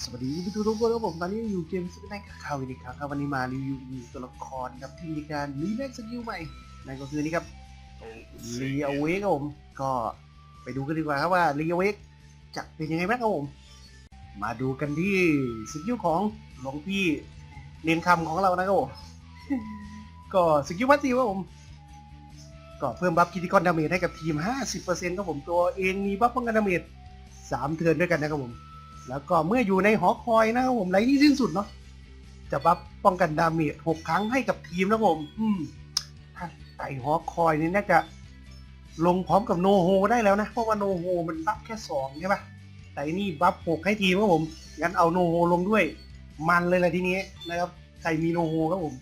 สวัสดีทุกทุกคนครับผมตอนนี้อยู่เกมซุปเปอร์ไนท์ข่าวอีกครั้งครับวันนี้มารีวิวอีตัวละครครับที่มีการรีแม็กสกิลใหม่นั่นก็คือนี่ครับรีเอเวกครับผมก็ไปดูกันดีกว่าครับว่ารีเอเวกจะเป็นยังไงบ้างครับผมมาดูกันที่สกิลของหลวงพี่เน้นคำของเรานะครับผมก็สกิลวัตซีครับผมก็เพิ่มบัฟคิติคอนดาเมจให้กับทีม 50%ครับผมตัวเองมีบัฟป้องกันดาเมจ3เทิร์นด้วยกันนะครับผม แล้วก็เมื่ออยู่ในหอคอยนะครับผมไรที่สิ้นสุดเนาะจะบัฟป้องกันดาเมจ6ครั้งให้กับทีมนะครับผม อืมถ้าไต่หอคอยนี่น่าจะลงพร้อมกับโนโฮได้แล้วนะ เพราะว่าโนโฮมันบัฟแค่2ใช่ปะแต่นี่บัฟ6ให้ทีมครับผมงั้นเอาโนโฮลงด้วย มันเลยละทีนี้นะครับใครมีโนโฮครับผม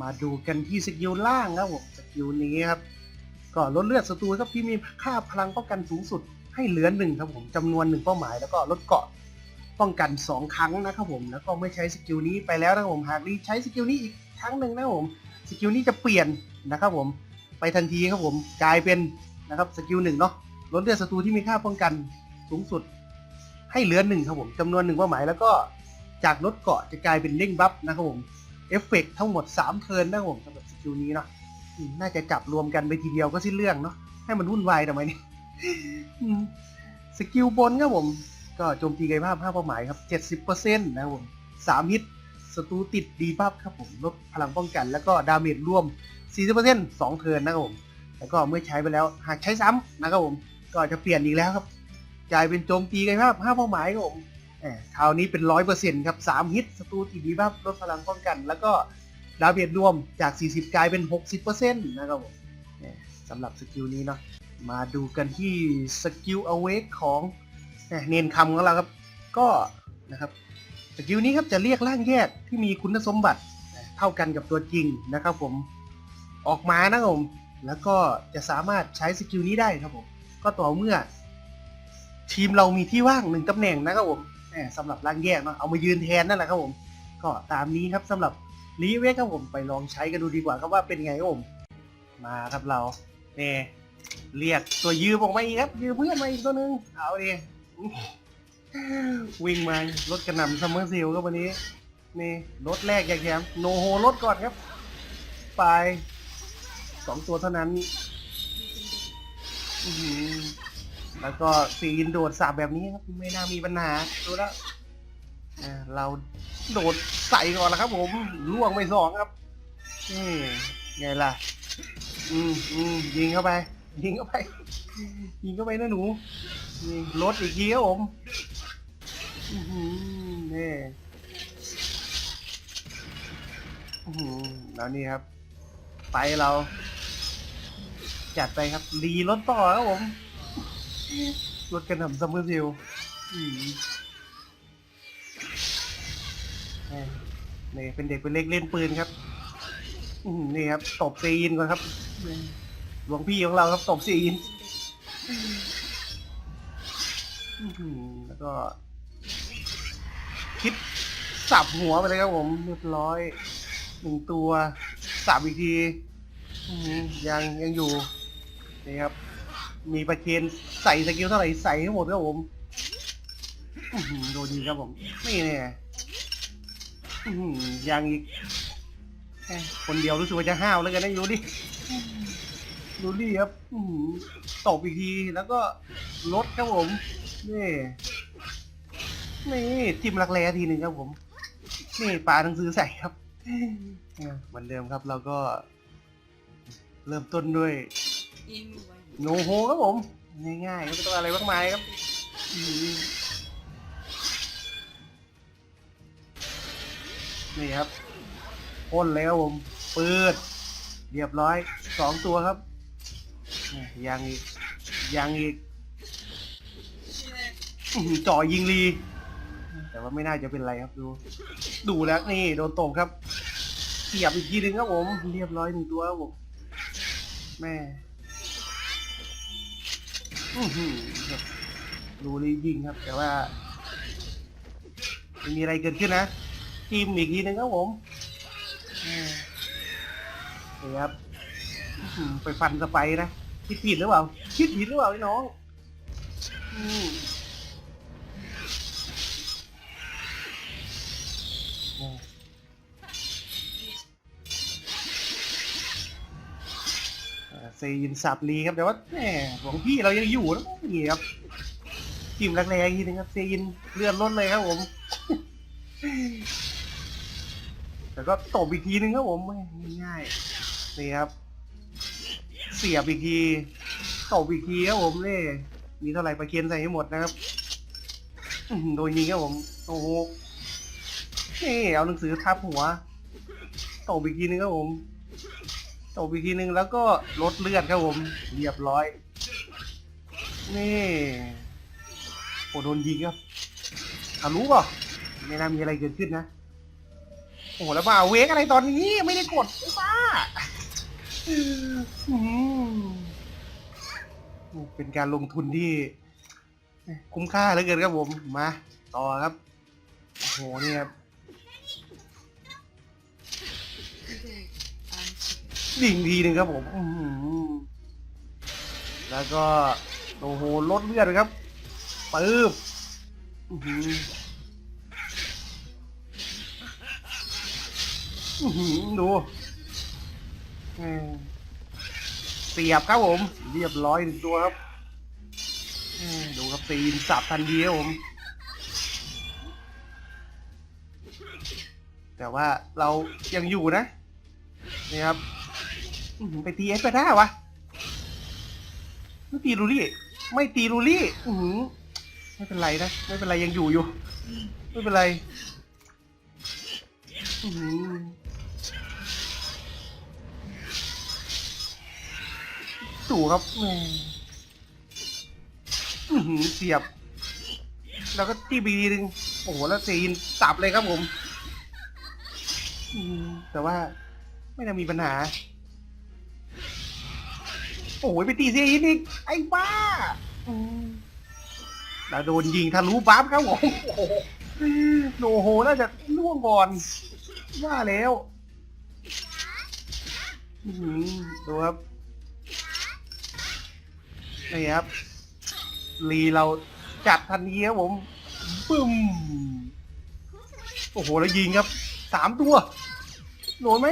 มาดูกันที่สกิลล่างครับผมสกิลนี้ครับก็ลดเลือดศัตรูครับที่มีค่าพลังป้องกันสูงสุดให้เหลือหนึ่งครับผมจำนวนหนึ่งเป้าหมายแล้วก็ลดเกาะ ป้องกัน 2 ครั้งนะครับผม แล้วก็เมื่อใช้สกิลนี้ไปแล้วนะครับผม หากรีใช้สกิลนี้อีกครั้งหนึ่งนะครับผม สกิลนี้จะเปลี่ยนนะครับผม ไปทันทีครับผม กลายเป็นนะครับสกิลหนึ่งเนาะ ลดเลือดศัตรูที่มีค่าป้องกันสูงสุด ให้เหลือหนึ่งครับผมจำนวนหนึ่งเป้าหมาย แล้วก็จากลดเกาะจะกลายเป็นเด้งบัฟนะครับผม เอฟเฟกต์ทั้งหมด3เทิร์นนะครับผมสำหรับสกิลนี้เนาะ น่าจะจับรวมกันไปทีเดียวก็สิ้นเรื่องเนาะ ให้มันวุ่นวายทำไมเนี่ยสกิลบนครับผม ก็โจมตีกายภาพ 5 เป้าหมายครับ 70%นะครับผม3ฮิตศัตรูติดดีบัฟครับผมลดพลังป้องกันแล้วก็ดาเมจรวม 40% 2 เทิร์นนะครับผม แล้วก็เมื่อใช้ไปแล้วหากใช้ซ้ำนะครับผม ก็จะเปลี่ยนอีกแล้วครับกลายเป็นโจมตีกายภาพ 5 เป้าหมายครับผมแหมคราวนี้เป็น 100%ครับ 3 ฮิตศัตรูติดดีบัฟลดพลังป้องกัน แล้วก็ดาเมจรวมจาก 40 กลายเป็น 60%นะครับผมสำหรับสกิลนี้เนาะมาดูกันที่สกิลอเวกของ เนนคำของเราครับ ก็นะครับสกิลนี้ครับจะเรียกร่างแยกที่มีคุณสมบัติเท่ากันกับตัวจริงนะครับผมออกมานะครับผมแล้วก็จะสามารถใช้สกิลนี้ได้ครับผมก็ต่อเมื่อ ทีมเรามีที่ว่างหนึ่งตำแหน่งนะครับผมสำหรับร่างแยกเนาะเอามายืนแทนนั่นแหละครับผม ก็ตามนี้ครับสำหรับรีเวกครับผมไปลองใช้กันดูดีกว่าครับว่าเป็นไงครับผมมาครับเราเนี่ยเรียกตัวยืมออกมาอีกครับยืมเพื่อนมาอีกตัวหนึงเอาดิ วิ่งมารถกระหน่ำซัมเมอร์ซิลก็วันนี้ นี่รถแรกอย่างแถมโนโฮรถก่อนครับ ไปสองตัวเท่านั้นแล้วก็ซีนโดดสาบแบบนี้ครับไม่น่ามีปัญหาดูแล้วเราโดดใส่ก่อนแล้วครับ ผมล่วงไปสองครับนี่ไงล่ะ อืมอืมยิงเข้าไป ยิงเข้าไป ยิงเข้าไปนะหนู นี่รถอีกทีครับผมนี่แล้วนี่ครับ ไปเรา จัดไปครับรีรถต่อครับผมรถกระหน่ำซัมเมอร์ซิลนี่เป็นเด็กเป็นเล็กเล่นปืนครับนี่ครับตบซีอินก่อนครับหลวงพี่ของเราครับตบซีอื้อหือ แล้วก็ คิดสับหัวไปเลยครับผมเรียบร้อยหนึ่งตัว สับอีกทียังยังอยู่นี่ครับ มีประเคนใส่สกิลเท่าไหร่ใส่ให้หมดครับผมโดนดีครับผมนี่เนี่ยยังอีกคนเดียวรู้สึกว่าจะห้าวแล้วกันนะอยู่ดิ ดูดิครับอื้อหือตบอีกทีแล้วก็ลดครับผมนี่นี่จิ้มรักแร้ทีหนึ่งครับผม นี่ปลาหนังสือใส่ครับเนี่ยเหมือนเดิมครับเราก็ เริ่มต้นด้วยโนโฮครับผม ง่ายๆไม่ต้องอะไรมากมายครับอื้อหือนี่ครับพ่นเลยครับผมปืดเรียบร้อยสองตัวครับ ยังอีก ยังอีกจ่อยิงรีแต่ว่าไม่น่าจะเป็นไรครับดู ดูแล้วนี่โดนตบครับเสียบอีกทีหนึ่งครับผม เรียบร้อยหนึ่งตัวครับผมแม่ดูรียิงครับ แต่ว่ามมีอะไรเกิดขึ้นนะจิ้มอีกทีหนึ่งครับผมนี่ครับไปฟันสไปนะ คิดผิดหรือเปล่า คิดผิดหรือเปล่าไอ้น้องอืมเอ่อเซยินสับลีครับแต่ว่าแหมหลวงพี่เรายังอยู่นะนี่ครับทีมแรงๆอีกทีนึงครับเซยินเลื่อนล้นเลยครับผม แต่ก็ตบอีกทีนึงครับผมไม่ง่ายๆนี่ครับ เสียบอีกทีตบอีกทีครับผมนี่มีเท่าไหร่ประเคนใส่ให้หมดนะครับโดนยิงครับผมโอ้โหนี่เอาหนังสือทับหัวตบอีกทีนึงครับผมตบอีกทีนึงแล้วก็ลดเลือดครับผมเรียบร้อย นี่โอ้โดนยิงครับทะลุเปล่ะไม่น่ามีอะไรเกิดขึ้นนะโอ้โหแล้วมาเอาเวกอะไรตอนนี้ไม่ได้กดไอ้า เป็นการลงทุนที่ คุ้มค่าเหลือเกินครับผม มา ต่อครับ โอ้โหเนี่ยครับดิ่งทีหนึ่งครับผมแล้วก็ โอ้โหลดเลือดครับปื๊บอื้ อหืออื้อหือดูแหม่เสียบครับผม เรียบร้อยหนึ่งตัวครับ อืมดูครับตีนสับทันทีครับผม แต่ว่าเรายังอยู่นะ นี่ครับอื้อหือไปตีเอสไปได้วะไม่ตีลูรี่ ไม่ตีลูรี่ อือหือไม่เป็นไรนะ ไม่เป็นไรยังอยู่อยู่ ไม่เป็นไร อือ ดูครับแหม่อื้อหือเสียบ แล้วก็จี้บีทีนึงโอ้โหแล้วซีนสับเลยครับผมอืมแต่ว่าไม่น่ามีปัญหา โอ้ยไปตีเซียนอีกไอ้บ้าอืมแล้วโดนยิงทะลุบัฟครับผมโอ้โหโอ้โหน่าจะล่วงก่อนว่าแล้ว อื้อหือดูครับ นี่ครับรีเราจัดทันทีครับผมปึ้มโอ้โหแล้วยิงครับสามตัวโดนไหม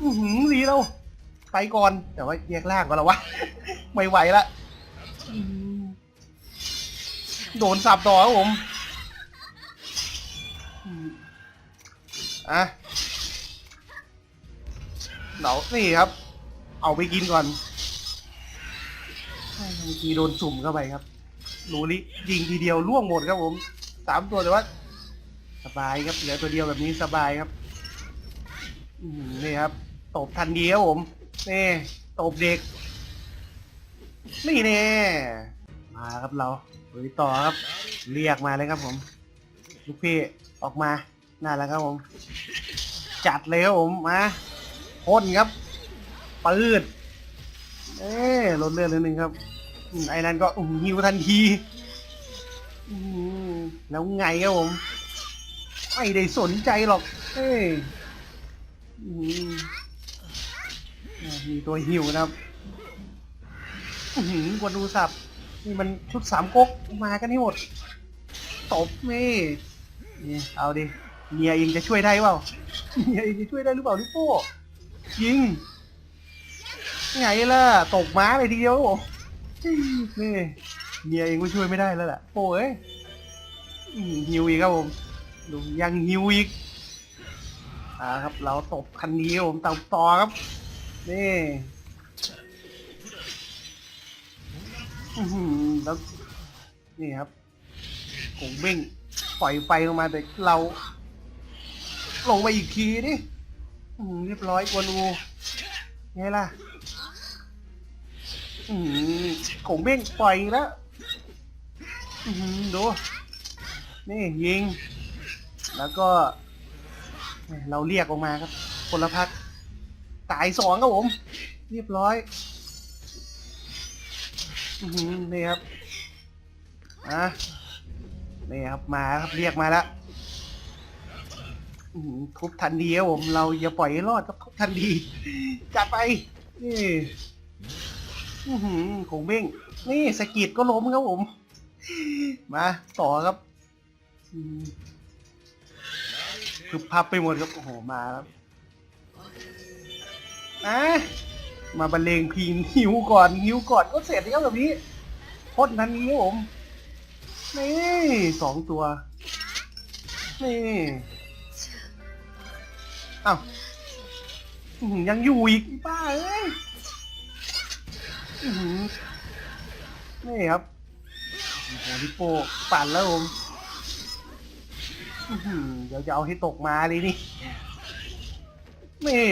อือหือรีเราไปก่อนแต่ว่าแยกล่างก่อนแล้ววะไม่ไหวละโดนสับต่อครับผมอืมอะเดี๋ยวนี่ครับ เอาไปกินก่อน เมื่อกี้โดนสุ่มเข้าไปครับรูนี้ยิงทีเดียวล่วงหมดครับผมสามตัวแต่ว่า สบายครับเหลือตัวเดียวแบบนี้สบายครับนี่ครับตบทันทีครับผมนี่ตบเด็ก นี่แน่มาครับเราลุยต่อครับ เรียกมาเลยครับผม ลูกพี่ออกมาน่าแล้วครับผม จัดเลยครับผมมาพ่นครับปืดเอ้ลดเลือดนิดนึงครับ ไอ้นั่นก็อื้หิวทันทีแล้วไงครับผม ไม่ได้สนใจหรอก เอ้ยมีตัวหิวนะครับหืกวนดูสับ นี่มันชุดสามก๊กมากันให้หมด ตบนี่นี่เอาดิ เมียเองจะช่วยได้เปล่า เมียเองจะช่วยได้หรือเปล่าลิโป้ยิง ไงล่ะ ตกม้าเลยทีเดียวครับผม นี่เมียเองก็ช่วยไม่ได้แล้วแหละโอ้ยหิวอีกครับผมดูยังหิวอีกอ่าครับ เราตบคันนี้ครับผมต่อต่อครับ นี่แล้วนี่ครับผงเบ้งปล่อยไฟลงมาแต่เรา ลงมาอีกทีดิเรียบร้อยกวนอูไงล่ะ อืมขงเบ้งปล่อยแล้ว อืมดู นี่ยิง แล้วก็ เราเรียกออกมาครับพลพักตายสองครับผม เรียบร้อย อืมนี่ครับ อะ นี่ครับมาครับเรียกมาแล้วทุบทันทีครับผม เราอย่าปล่อยให้รอดครับทุบทันทีจัดไป นี่ อื้อหือขงเบ้งนี่สะกิดก็ล้มครับผม มาต่อครับอืมคือพับไปหมดครับโอ้โหมาแล้วนะมาบรรเลงพลงหิวก่อนหิวก่อนก็เสร็จแล้วแบบนี้โคตรนั้นนี้ครับผมนี่สองตัวนี่อ้าวยังอยู่อีกป้าเอ้ย อื้อหือนี่ครับโอ้โหลิโปปั่นแล้วผมอื้อหือเดี๋ยวจะเอาให้ตกมาเลยนี่ นี่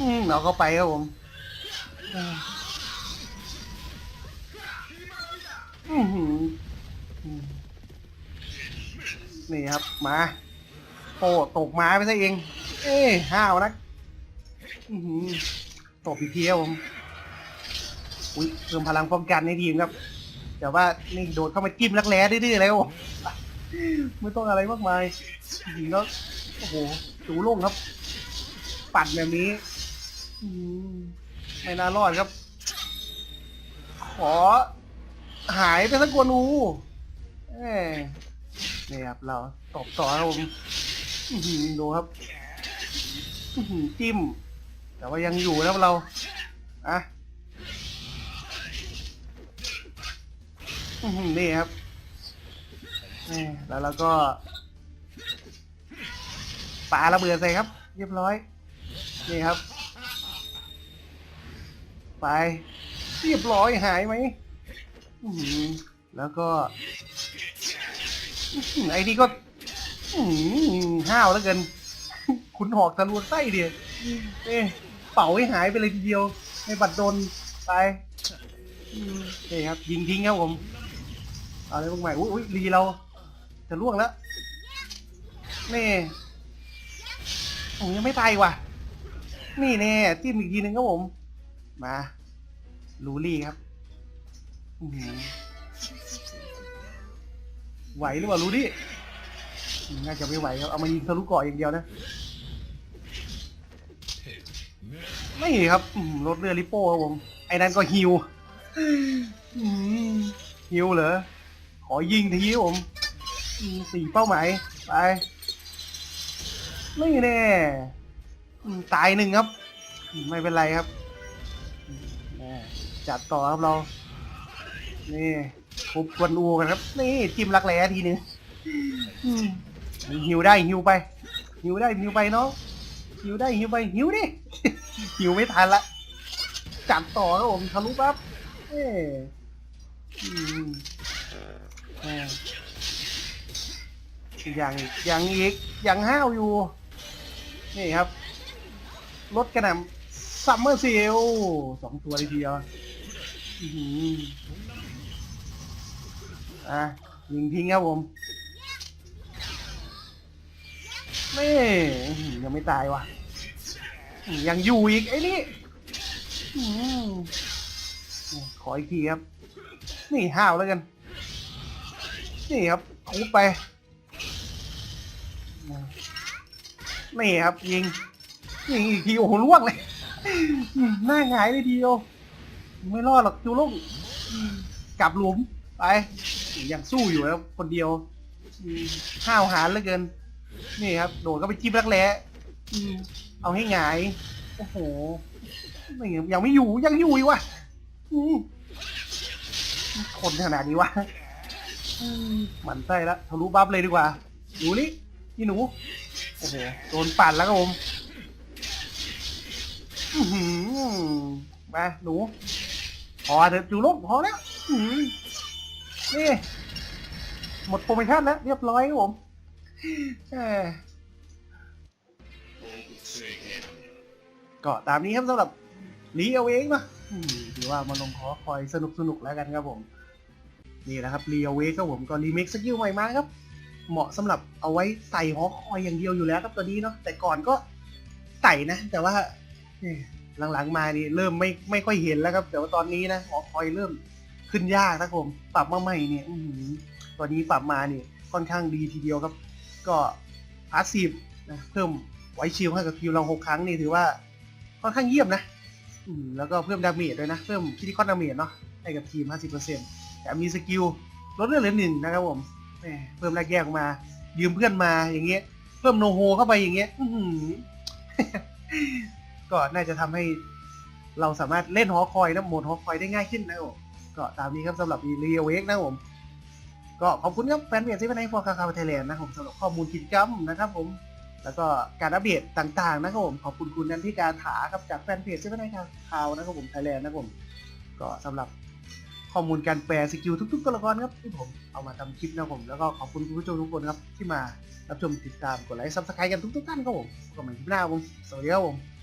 อืมเอาเข้าไปครับผมอือหืออืมนี่ครับ มา โป้ตกมาไปซะเอง เอ้ยห้าวนัก อื้อหือตบอีกทีครับผม อุ้ยเพิ่มพลังป้องกันในทีมครับ แต่ว่านี่โดดเข้ามาจิ้มรักแร้ดื้อๆแล้วไม่ต้องอะไรมากมายจริงแล้วโอ้โหจูโล่งครับ ปัดแบบนี้ไม่น่ารอดครับ ขอ หายไปสักกวนูเอ้ยนี่ครับเราตบต่อครับผมดูครับจิ้ม แต่ว่ายังอยู่นะเรา อะ อื้อหือนี่ครับนี่แล้วเราก็ปาระเบิดใส่ครับ เรียบร้อย นี่ครับ ไป เรียบร้อยหายไหมอื้อหือแล้วก็อื้อหือไอ้นี่ก็อื้อหือห้าวแล้วเกินคุณหอกทะลวงไส้เดียวเอ๊ะเป่าให้หายไปเลยทีเดียวในบัตรโดนไปอืมนี่ครับยิงทิ้งครับผม เอาเลยพวกใหม่ อุ้ยรีเรา จะล่วงแล้วนี่โอ้ยังไม่ตายว่ะ นี่แน่จิ้มอีกทีนึงครับผม มาลูรี่ครับไหวหรือเปล่าลูรี่น่าจะไม่ไหวครับ เอามายิงทะลุเกาะอย่างเดียวนะ ไม่ครับรถเรือลิโป้ครับผม ไอ้นั่นก็ฮิวฮิวเหรอ ขอยิงทีครับผมสี่เป้าหมายไปไม่แน่ตายหนึ่งครับ ไม่เป็นไรครับจัดต่อครับเรา นี่ทุบกวนอูกันครับ นี่จิ้มรักแร้ทีนึงหิวได้หิวไป หิวได้หิวไปเนาะหิวได้หิวไปหิวดิหิวไม่ทันละจัดต่อครับผมทะลุปั๊บเอ้ อืมอ่ายังอีกยังอีกยังห้าวอยู่ นี่ครับ รถกระหน่ำซัมเมอร์เซลสองตัวเลยทีเดียวอื้อหืออะยิงทิ้งครับผมนี่อื้อหือยังไม่ตายว่ะอื้อยังอยู่อีกไอ้นี่อื้อหือขออีกทีครับ นี่ห้าวแล้วกัน นี่ครับทุบไป นี่ครับยิงยิงอีกทีโอ้โหล่วงเลยหน้าหงายเลยทีเดียวไม่รอดหรอกจูลุงกลับหลุมไปยังสู้อยู่ครับคนเดียวห้าวหาญเหลือเกิน นี่ครับ โดดก็ไปจิ้มรักแร้เอาให้หงาย โอ้โหไม่ยังไม่อยู่ยังอยู่อีกว่ะคนขนาดนี้วะ หมันไส้แล้วทะลุบัฟเลยดีกว่า หนูนี่พี่หนู โอ้โห โดนปั่นแล้วครับผมอือหือมาหนู พอเถอะจูโลกพอแล้วนี่ หมดโปรโมชั่นแล้ว เรียบร้อยครับผมก็ตามนี้ครับสำหรับลีเอาเองนาะอืมถือว่ามาลงคอคอยสนุกสนุกแล้วกันครับผม นี่แหละครับรีเอาเวครับผมก็รีเมคสกิลใหม่มาครับ เหมาะสำหรับเอาไว้ใส่หอคอยอย่างเดียวอยู่แล้วครับตัวนี้เนาะแต่ก่อนก็ใส่นะ แต่ว่าหลังๆมานี่เริ่มไม่ไม่ค่อยเห็นแล้วครับแต่ว่าตอนนี้นะหอคอยเริ่มขึ้นยากนะครับผมปรับมาใหม่เนี่ยตัวนี้ปรับมานี่ค่อนข้างดีทีเดียวครับ ก็พาสซีฟนะเพิ่มไวชิลให้กับคิวเราหกครั้งนี่ถือว่าค่อนข้างเยี่ยมนะอืแล้วก็เพิ่มดาเมจด้วยนะ เพิ่มคิติคอนดาเมจเนาะให้กับทีม 50%แถมมีสกิลลดเลือดเหลือหนึ่งนะครับผมเพิ่มแรกแยกออกมา ยืมเพื่อนมาอย่างเงี้ย เพิ่มโนโฮเข้าไปอย่างเงี้ยก็น่าจะทำให้เราสามารถเล่นหอคอยนะโหมดหอคอยได้ง่ายขึ้นนะครับผมก็ตามนี้ครับสำหรับรีเวกนะครับผมก็ขอบคุณครับแฟนเพจซีวันไนฟอร์คาคาไทยแลนด์นะครับผมสำหรับข้อมูลกิจกรรมนะครับผมแล้วก็การอัปเดตต่างๆนะครับผมขอบคุณคุณนันทิการถาครับจากแฟนเพจซีวันไนข่าวนะครับผมไทยแลนด์นะครับผมก็สำหรับ ข้อมูลการแปลสกิลทุกๆตัวละครครับที่ผมเอามาทำคลิปนะครับผมแล้วก็ขอบคุณผู้ชมทุกคนครับที่มารับชมติดตามกดไลค์ซับสไครต์กันทุกๆท่านครับผมก็ใหม่คลิปหน้าผมสวัสดีครับผม